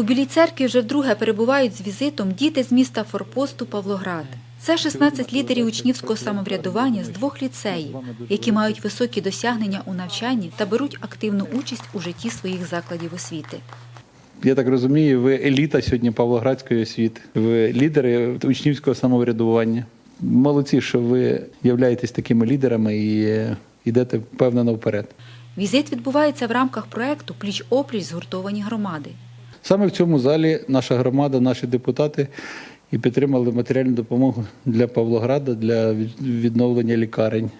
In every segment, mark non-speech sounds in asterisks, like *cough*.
У Білій церкві вже вдруге перебувають з візитом діти з міста Форпосту Павлоград. Це 16 лідерів учнівського самоврядування з двох ліцеїв, які мають високі досягнення у навчанні та беруть активну участь у житті своїх закладів освіти. Я так розумію, ви еліта сьогодні Павлоградської освіти, ви лідери учнівського самоврядування. Молодці, що ви являєтесь такими лідерами і е, йдете впевнено вперед. Візит відбувається в рамках проекту Пліч-опліч згуртовані громади. Саме в цьому залі наша громада, наші депутати і підтримали матеріальну допомогу для Павлограда для від- відновлення лікарень.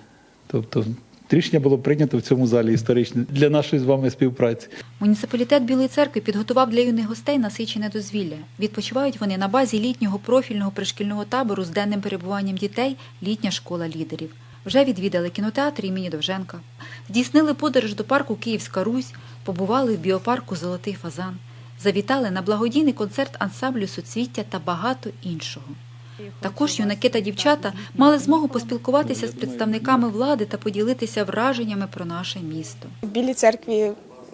Тобто рішення було прийнято в цьому залі історичне для нашої з вами співпраці. Муніципалітет Білої церкви підготував для юних гостей насичене дозвілля. Відпочивають вони на базі літнього профільного пришкільного табору з денним перебуванням дітей літня школа лідерів. Вже відвідали кінотеатр імені Довженка, здійснили подорож до парку Київська Русь, побували в біопарку Золотий Фазан, завітали на благодійний концерт ансамблю Суцвіття та багато іншого. Також юнаки та дівчата мали змогу поспілкуватися з представниками влади та поділитися враженнями про наше місто. В Білій церкві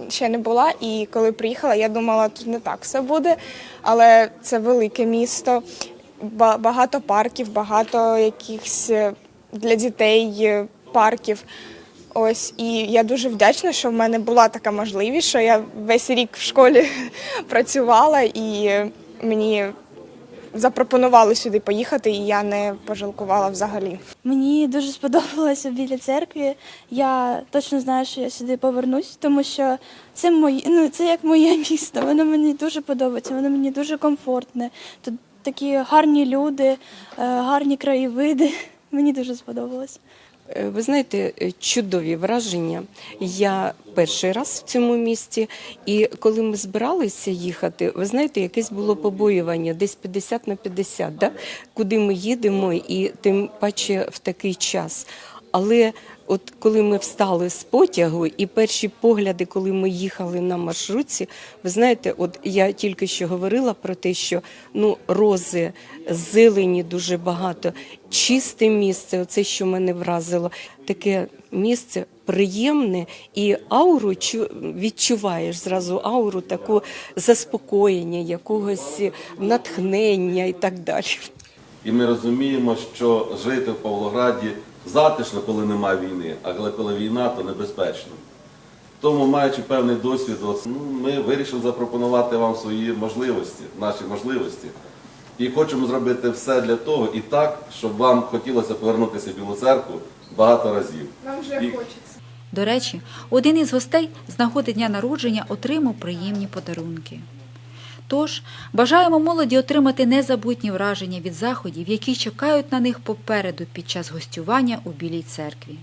ще не була, і коли приїхала, я думала, тут не так все буде. Але це велике місто, багато парків, багато якихось е, для дітей е, парків. Ось і я дуже вдячна, що в мене була така можливість, що я весь рік в школі *laughs* працювала і мені запропонували сюди поїхати, і я не пожалкувала взагалі. Мені дуже сподобалося біля церкві. Я точно знаю, що я сюди повернусь, тому що це моє, ну це як моє *laughs* місто. Воно мені дуже подобається, воно мені дуже комфортне. Тут такі гарні люди, е, гарні краєвиди. Мені дуже сподобалось. Е, Ви знаєте, е, чудові враження. Я перший раз в цьому місті, і коли ми збиралися їхати, ви знаєте, якесь було побоювання, десь 50 на 50, да? куди ми їдемо, і тим паче в такий час. Але от коли ми встали з потягу, і перші погляди, коли ми їхали на маршрутці, ви знаєте, от я тільки що говорила про те, що ну рози, зелені дуже багато, чисте місце, оце що мене вразило, таке місце приємне і ауру чу- відчуваєш зразу ауру таку заспокоєння, якогось натхнення і так далі. І ми розуміємо, що жити в Павлограді затишно, коли немає війни, але коли війна, то небезпечно. Тому, маючи певний досвід, ну, ми вирішили запропонувати вам свої можливості, наші можливості. І хочемо зробити все для того і так, щоб вам хотілося повернутися в Білу церкву багато разів. Нам вже І- хочеться. До речі, один із гостей з нагоди дня народження отримав приємні подарунки. Тож бажаємо молоді отримати незабутні враження від заходів, які чекають на них попереду під час гостювання у Білій церкві.